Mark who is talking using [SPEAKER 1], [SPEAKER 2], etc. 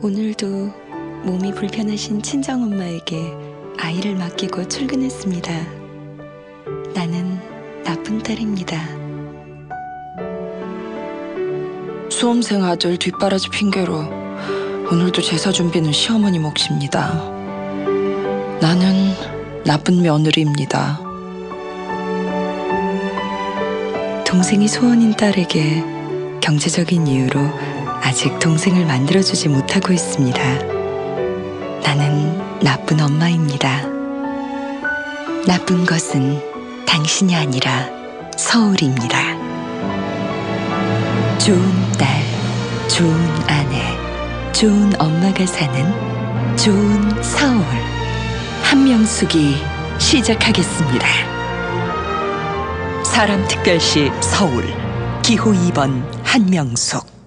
[SPEAKER 1] 오늘도 몸이 불편하신 친정엄마에게 아이를 맡기고 출근했습니다. 나는 나쁜 딸입니다.
[SPEAKER 2] 수험생 아들 뒷바라지 핑계로 오늘도 제사 준비는 시어머니 몫입니다. 나는 나쁜 며느리입니다.
[SPEAKER 1] 동생이 소원인 딸에게 경제적인 이유로 아직 동생을 만들어주지 못하고 있습니다. 나는 나쁜 엄마입니다. 나쁜 것은 당신이 아니라 서울입니다. 좋은 딸, 좋은 아내, 좋은 엄마가 사는 좋은 서울. 한명숙이 시작하겠습니다. 사람특별시 서울 기호 2번 한명숙